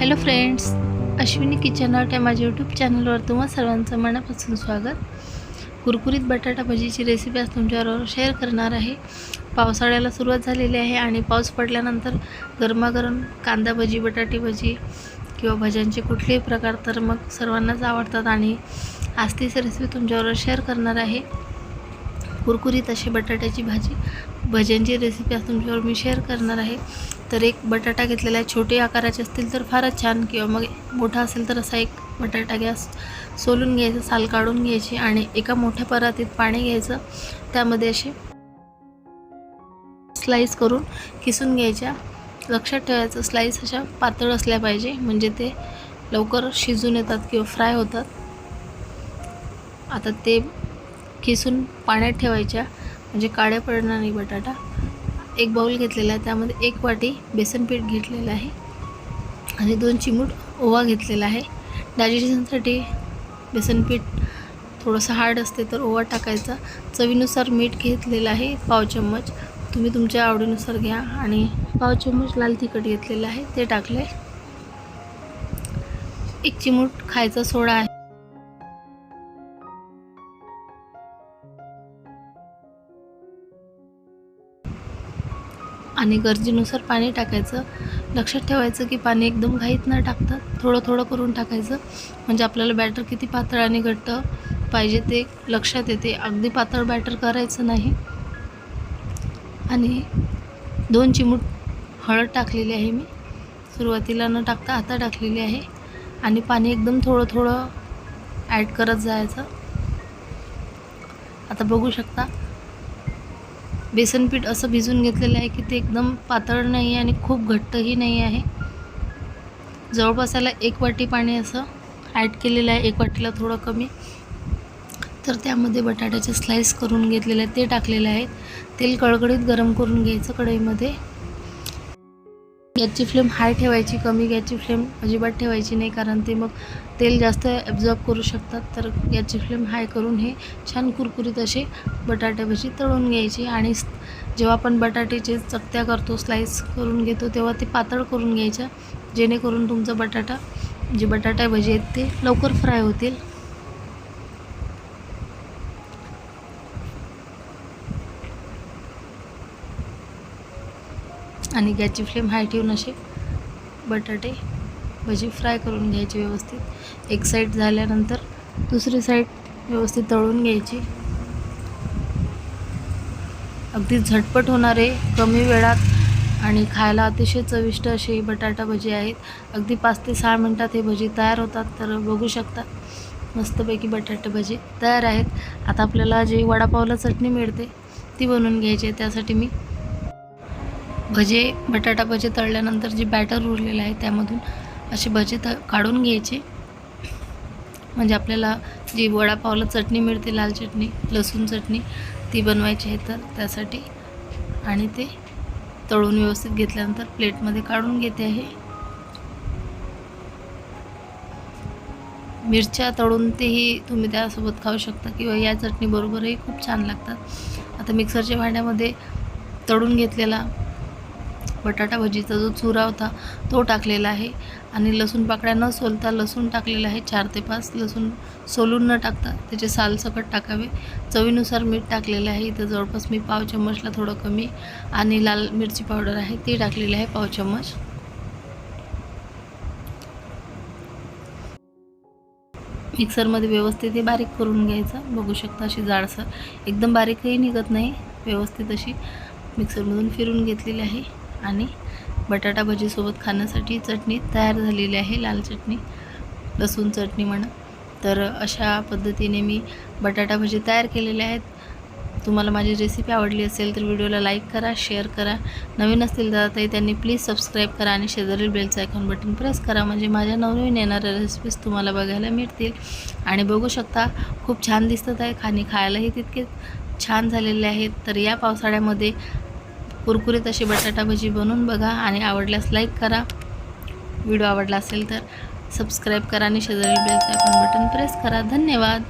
Hello friends Ashwini kitchen art या माझ्या YouTube चॅनलवर तुम्हा सर्वांचं मनापासून स्वागत. कुरकुरीत बटाटा भजीची रेसिपी आज तुमच्याबरोबर शेअर करणार आहे. पावसाळ्याला सुरुवात झालेली आहे आणि पाऊस पडल्यानंतर गरमागरम कांदा भजी बटाटे भजी किंवा भज्यांचे कुठलेही प्रकार तर मग सर्वांनाच आवडतात आणि आज तीच रेसिपी तुमच्याबरोबर शेअर करणार आहे. कुरकुरीत अशी बटाट्याची भाजी भज्यांची रेसिपी आज तुमच्यावर मी शेअर करणार आहे. तर एक बटाटा घेतलेला आहे. छोटे आकाराचे असतील तर फारच छान किंवा मग मोठा असेल तर असा एक बटाटा गॅस सोलून घ्यायचा साल काढून घ्यायची आणि एका मोठ्या परातीत पाणी घ्यायचं. त्यामध्ये असे स्लाईस करून किसून घ्यायच्या. लक्षात ठेवायचं स्लाईस अशा पातळ असल्या पाहिजे. म्हणजे ते लवकर शिजून येतात किंवा फ्राय होतात. आता ते किसून पाण्यात ठेवायच्या. म्हणजे काळ्या पडणार नाही बटाटा. एक बाऊल घेतलेला आहे त्यामध्ये एक वाटी बेसन पीठ घेतलेलं आहे आणि दोन चिमूट ओवा घेतलेला आहे. डायजेशनसाठी बेसन पीठ थोडंसं हार्ड असते तर ओवा टाकायचा. चवीनुसार मीठ घेतलेलं आहे पाव चम्मच. तुम्ही तुमच्या आवडीनुसार घ्या आणि पाव चम्मच लाल तिखट घेतलेलं आहे ते टाकले एक चिमूट खायचा सोडा आहे. आणि गरजेनुसार पाणी टाकायचं. लक्षात ठेवायचं की पाणी एकदम घाईत न टाकता थोडं थोडं करून टाकायचं. म्हणजे आपल्याला बॅटर किती पातळ आणि घट्ट पाहिजे ते लक्षात येते. अगदी पातळ बॅटर करायचं नाही. आणि दोन चिमूट हळद टाकलेली आहे मी. सुरुवातीला न टाकता आता टाकलेली आहे. आणि पाणी एकदम थोडं थोडं ॲड करत जायचं. आता बघू शकता बेसन पीठ असं भिजून घेतलेलं आहे की ते एकदम पातळ नाही आहे आणि खूप घट्टही नाही आहे. जवळपास याला एक वाटी पाणी असं ॲड केलेलं आहे. एक वाटीला थोडं कमी. तर त्यामध्ये बटाट्याचे स्लाईस करून घेतलेले आहेत ते टाकलेले आहेत तेल कळकडीत गरम करून घ्यायचं कढईमध्ये. गॅसची फ्लेम हाय ठेवायची कमी गॅसची फ्लेम अजिबात ठेवायची नाही कारण ते मग तेल जास्त ॲब्झॉर्ब करू शकतात. तर गॅसची फ्लेम हाय करून हे छान कुरकुरीत असे बटाटे भजी तळून घ्यायची आणि जेव्हा आपण बटाट्याचे चकत्या करतो स्लाईस करून घेतो तेव्हा ते पातळ करून घ्यायच्या. जेणेकरून तुमचा बटाटा जे बटाटा भजी आहेत ते लवकर फ्राय होतील. आणि गॅसची फ्लेम हाय ठेवून असे बटाटे भजी फ्राय करून घ्यायची व्यवस्थित. एक साईड झाल्यानंतर दुसरी साईड व्यवस्थित तळून घ्यायची. अगदी झटपट होणारे कमी वेळात आणि खायला अतिशय चविष्ट अशी बटाटा भजी आहेत. अगदी पाच ते सहा मिनटात हे भजी तयार होतात तर बघू शकता. मस्तपैकी बटाटे भजी तयार आहेत. आता आपल्याला जी वडापावला चटणी मिळते ती बनवून घ्यायची आहे. त्यासाठी मी भजे बटाटा भजे तळल्यानंतर जे बॅटर उरलेलं आहे त्यामधून असे भजे त काढून घ्यायचे. म्हणजे आपल्याला जी वडापावला चटणी मिळते लाल चटणी लसूण चटणी ती बनवायची आहे तर त्यासाठी. आणि ते तळून व्यवस्थित घेतल्यानंतर प्लेटमध्ये काढून घेते आहे. मिरच्या तळून तेही तुम्ही त्यासोबत खाऊ शकता किंवा या चटणीबरोबरही खूप छान लागतात. आता मिक्सरच्या भांड्यामध्ये तळून घेतलेला बटाटा भजीचा जो चुरा होता तो टाकलेला आहे. आणि लसूण पाकळ्या न सोलता लसूण टाकलेला आहे चार ते पाच. लसूण सोलून न टाकता त्याचे साल सकट टाकावे. चवीनुसार मीठ टाकलेलं आहे. इथं जवळपास मी पाव चम्मचला थोडं कमी आणि लाल मिरची पावडर आहे ती टाकलेली आहे पाव चम्मच. मिक्सरमध्ये व्यवस्थित हे बारीक करून घ्यायचं. बघू शकता अशी जाडसर. एकदम बारीकही निघत नाही. व्यवस्थित अशी मिक्सरमधून फिरून घेतलेली आहे. आणि बटाटा भजीसोबत खाण्यासाठी चटणी तयार झालेली आहे लाल चटणी लसूण चटणी म्हणा. तर अशा पद्धतीने मी बटाटा भजी तयार केलेले आहेत. तुम्हाला माझी रेसिपी आवडली असेल तर व्हिडिओला लाईक करा शेअर करा. नवीन असतील दादाताई त्यांनी प्लीज सबस्क्राईब करा आणि शेजारील बेलचं आयकॉन बटन प्रेस करा. म्हणजे माझ्या नवनवीन येणाऱ्या रेसिपीज तुम्हाला बघायला मिळतील. आणि बघू शकता खूप छान दिसत आहे. आणि खायलाही तितके छान झालेले आहेत. तर या पावसाळ्यामध्ये कुरकुरीत अशी बटाटा भजी बनवून बघा आणि आवडल्यास लाईक करा. व्हिडिओ आवडला असेल तर सबस्क्राईब करा आणि शेजारी बेलचं बटन प्रेस करा. धन्यवाद.